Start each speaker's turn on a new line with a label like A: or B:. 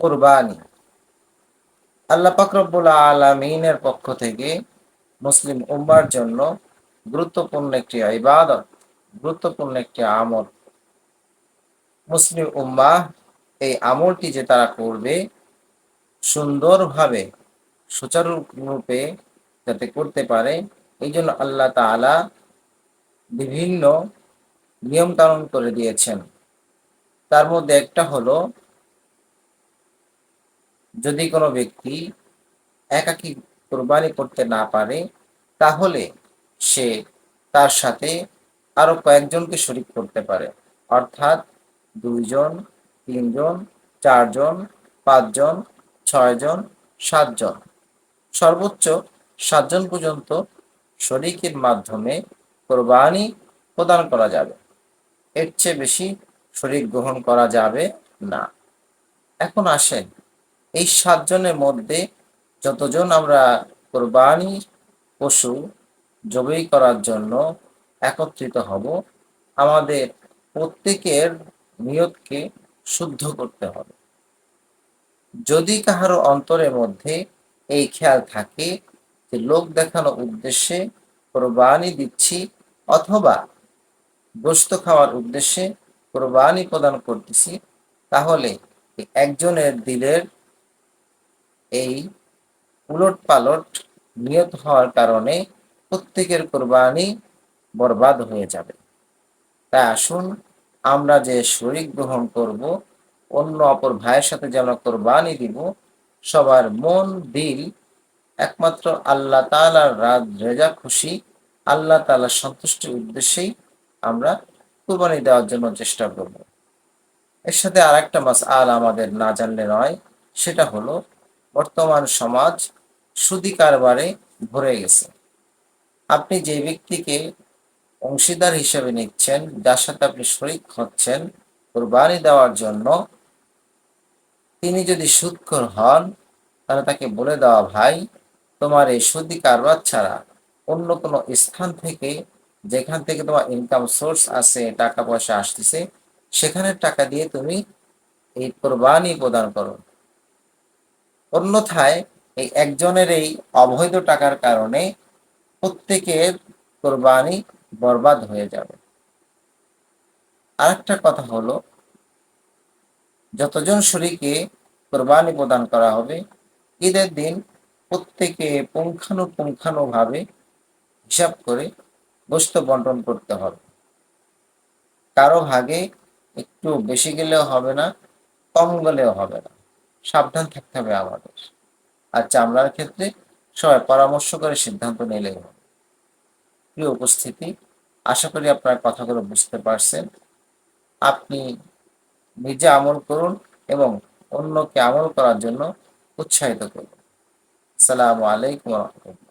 A: কোরবানি। আল্লাহ পাকরবুল আলমিনের পক্ষ থেকে মুসলিম উম্মার জন্য গুরুত্বপূর্ণ একটি ইবাদত, গুরুত্বপূর্ণ একটি আমল। মুসলিম উম্মা এই আমলটি যে তারা করবে সুন্দরভাবে, সুচারুরূপে যাতে করতে পারে, এই জন্য আল্লাহ তালা বিভিন্ন নিয়ম কানুন করে দিয়েছেন। তার মধ্যে একটা হলো যদি কোনো ব্যক্তি একাকি কোরবানি করতে না পারে, তাহলে সে তার সাথে আরও কয়েকজনকে শরিক করতে পারে। অর্থাৎ দুইজন, তিনজন, চারজন, পাঁচজন, ছয়জন, সাতজন। সর্বোচ্চ সাতজন পর্যন্ত শরিকের মাধ্যমে কোরবানি প্রদান করা যাবে। এর চেয়ে বেশি শরিক গ্রহণ করা যাবে না। এখন আসেন এই সাতজনের মধ্যে যতজন আমরা কোরবানি পশু জবাই করার জন্য একত্রিত হব, আমাদের প্রত্যেকের নিয়তকে শুদ্ধ করতে হবে। যদি কাহারো অন্তরের মধ্যে এই খেয়াল থাকে যে লোক দেখানো উদ্দেশ্যে কোরবানি দিচ্ছি অথবা গোস্ত খাওয়ার উদ্দেশ্যে কোরবানি প্রদান করতেছি, তাহলে একজনের দিলের এই উলট পালট নিয়ত হওয়ার কারণে প্রত্যেকের কোরবানি বরবাদ হয়ে যাবে। তাই আসুন, আমরা যে শরিক গ্রহণ করব, অন্য অপর ভাইয়ের সাথে যেন কোরবানি দিব, সবার মন, দিল একমাত্র আল্লাহ তালার রাত, রেজা, খুশি, আল্লাহ তালার সন্তুষ্টির উদ্দেশ্যেই আমরা কোরবানি দেওয়ার জন্য চেষ্টা করব। এর সাথে আর একটা মাস আল আমাদের না জানলে নয়, সেটা হলো বর্তমান সমাজ সুদি কারবারে ভরে গেছে। আপনি যে ব্যক্তিকে অংশীদার হিসেবে নিচ্ছেন, যার সাথে আপনি শরিক হচ্ছেন, কোরবানি দেওয়ার জন্য, তিনি যদি সুদখোর হন, তাহলে তাকে বলে দেওয়া, ভাই, তোমার এই সুদি কারবার ছাড়া অন্য কোনো স্থান থেকে, যেখান থেকে তোমার ইনকাম সোর্স আছে, টাকা পয়সা আসতেছে সেখানে টাকা দিয়ে তুমি এই কোরবানি প্রদান করো। অন্যথায় এই একজনের এই অবৈধ টাকার কারণে প্রত্যেকের কোরবানি বরবাদ হয়ে যাবে। আরেকটা কথা হলো, যতজন শরীকে কোরবানি প্রদান করা হবে, ঈদের দিন প্রত্যেকে পুঙ্খানুপুঙ্খানুভাবে হিসাব করে গোস্ত বন্টন করতে হবে। কারও ভাগে একটু বেশি গেলেও হবে না, কম গেলেও হবে না। সাবধান থাকতে হবে আমাদের। আর চামড়ার ক্ষেত্রে সবাই পরামর্শ করে সিদ্ধান্ত নিলেই হবে। প্রিয় উপস্থিতি, আশা করি আপনার কথাগুলো বুঝতে পারছেন। আপনি নিজে আমল করুন এবং অন্যকে আমল করার জন্য উৎসাহিত করুন। সালামু আলাইকুম রহমতুল্লাহ।